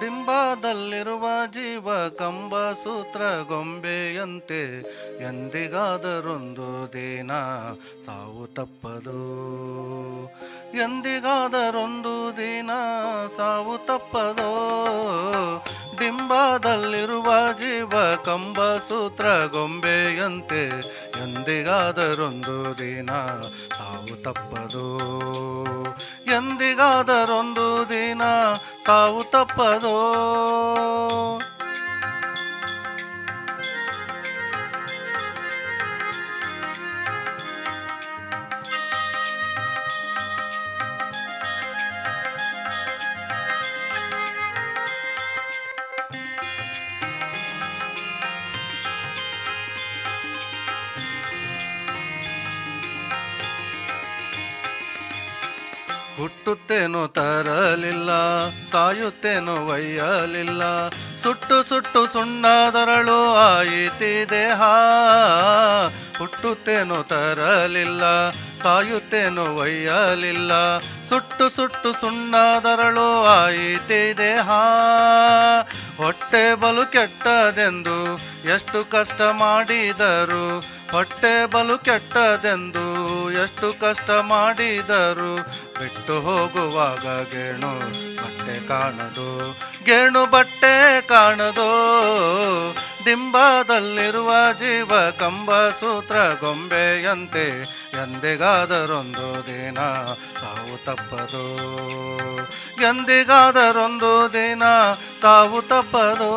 ಡಿಂಬಾದಲ್ಲಿರುವ ಜೀವ ಕಂಬ ಸೂತ್ರ ಗೊಂಬೆಯಂತೆ ಎಂದಿಗಾದರೊಂದು ದಿನ ಸಾವು ತಪ್ಪದು. ಎಂದಿಗಾದರೊಂದು ದಿನ ಸಾವು ತಪ್ಪದು. ಡಿಂಬದಲ್ಲಿರುವ ಜೀವ ಕಂಬ ಸೂತ್ರ ಗೊಂಬೆಯಂತೆ ಎಂದಿಗಾದರೊಂದು ದಿನ ಸಾವು ತಪ್ಪದು. ಎಂದಿಗಾದರೊಂದು ದಿನ ಸಾವು ತಪ್ಪದೋ ಹುಟ್ಟುತ್ತೇನೋ ತರಲಿಲ್ಲ, ಸಾಯುತ್ತೇನು ಒಯ್ಯಲಿಲ್ಲ. ಸುಟ್ಟು ಸುಟ್ಟು ಸುಣ್ಣದರಳು ಆಯಿತಿ ದೇಹ, ಹುಟ್ಟುತ್ತೇನೋ ತರಲಿಲ್ಲ, ಸಾಯುತ್ತೇನೋ ಒಯ್ಯಲಿಲ್ಲ. ಸುಟ್ಟು ಸುಟ್ಟು ಸುಣ್ಣದರಳು ಆಯಿತಿ ದೇಹ, ಹೊಟ್ಟೆ ಬಲು ಕೆಟ್ಟದೆಂದು ಎಷ್ಟು ಕಷ್ಟ ಮಾಡಿದರು. ಹೊಟ್ಟೆ ಬಲು ಕೆಟ್ಟದೆಂದು ಎಷ್ಟು ಕಷ್ಟ ಮಾಡಿದರು ಬಿಟ್ಟು ಹೋಗುವಾಗ ಗೇಣು ಬಟ್ಟೆ ಕಾಣದು, ಗೇಣು ಬಟ್ಟೆ ಕಾಣದು. ದಿಂಬದಲ್ಲಿರುವ ಜೀವ ಕಂಬ ಸೂತ್ರ ಗೊಂಬೆಯಂತೆ ಎಂದಿಗಾದರೊಂದು ದಿನ ತಾವು ತಪ್ಪದು. ಎಂದಿಗಾದರೊಂದು ದಿನ ತಾವು ತಪ್ಪದು.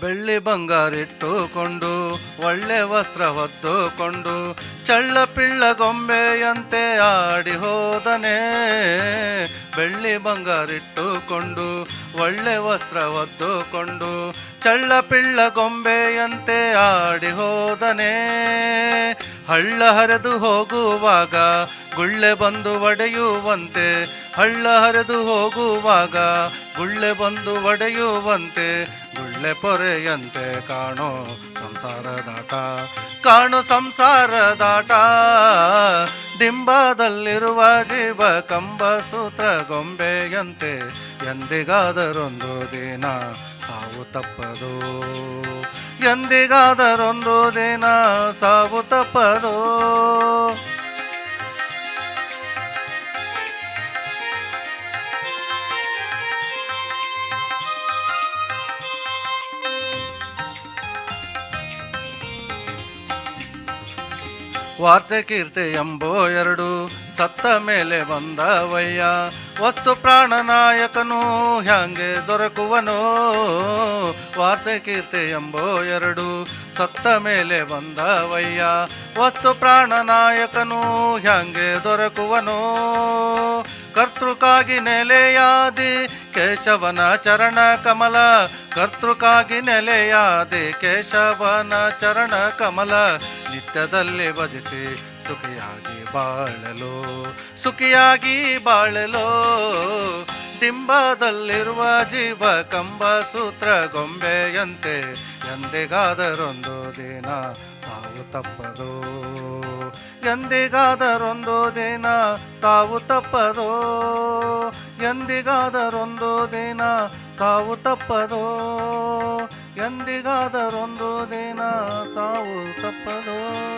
ಬೆಳ್ಳಿ ಬಂಗಾರಿಟ್ಟುಕೊಂಡು, ಒಳ್ಳೆ ವಸ್ತ್ರ ಹೊದ್ದುಕೊಂಡು, ಚಳ್ಳ ಪಿಳ್ಳ ಗೊಂಬೆಯಂತೆ ಆಡಿ ಹೋದನೆ. ಬೆಳ್ಳಿ ಬಂಗಾರಿಟ್ಟುಕೊಂಡು, ಒಳ್ಳೆ ವಸ್ತ್ರ ಹೊದ್ದುಕೊಂಡು, ಚಳ್ಳ ಪಿಳ್ಳ ಗೊಂಬೆಯಂತೆ ಆಡಿ ಹೋದನೆ. ಹಳ್ಳ ಹರಿದು ಹೋಗುವಾಗ ಗುಳ್ಳೆ ಬಂದು ಒಡೆಯುವಂತೆ, ಹಳ್ಳ ಹರಿದು ಹೋಗುವಾಗ ಗುಳ್ಳೆ ಬಂದು ಒಡೆಯುವಂತೆ, ಗುಳ್ಳೆ ಪೊರೆಯಂತೆ ಕಾಣೋ ಸಂಸಾರದಾಟ ಕಾಣು ಸಂಸಾರದಾಟ ದಿಂಬದಲ್ಲಿರುವ ಜೀವ ಕಂಬ ಸೂತ್ರ ಗೊಂಬೆಯಂತೆ, ಎಂದಿಗಾದರೊಂದು ದಿನ ಸಾವು ತಪ್ಪದು. ಎಂದಿಗಾದರೊಂದು ದಿನ ಸಾವು ತಪ್ಪದು. ವಾರ್ತೆ ಕೀರ್ತಿ ಎಂಬೋ ಎರಡು. ಸತ್ತ ಮೇಲೆ ಬಂದವಯ್ಯ. ವಸ್ತು ಪ್ರಾಣನಾಯಕನು ಹ್ಯಾಂಗೆ ದೊರಕುವನೋ? ವಾರ್ತೆ ಕೀರ್ತಿ ಎಂಬೋ ಎರಡು. ಸತ್ತ ಮೇಲೆ ಬಂದವಯ್ಯ. ವಸ್ತು ಪ್ರಾಣನಾಯಕನು ಹ್ಯಾಂಗೆ ದೊರಕುವನೋ? ಕರ್ತೃಕಾಗಿ ನೆಲೆಯಾದಿ ಕೇಶವನ ಚರಣ ಕಮಲ. ಕರ್ತೃಕಾಗಿ ನೆಲೆಯಾದಿ ಕೇಶವನ ಚರಣ ಕಮಲ. ನಿತ್ಯದಲ್ಲಿ ಭಜಿಸಿ ಸುಖಿಯಾಗಿ ಬಾಳಲು ಸುಖಿಯಾಗಿ ಬಾಳಲು. ಡಿಂಬದಲ್ಲಿರುವ ಜೀವ ಕಂಬ ಸೂತ್ರ ಗೊಂಬೆಯಂತೆ ಎಂದಿಗಾದರೊಂದು ದಿನ ತಾವು ತಪ್ಪದು. ಎಂದಿಗಾದರೊಂದು ದಿನ ತಾವು ತಪ್ಪದು. ಎಂದಿಗಾದರೊಂದು ದಿನ ತಾವು ತಪ್ಪದು. ಎಂದಿಗಾದರೊಂದು ದಿನ ಸಾವು ತಪ್ಪದು.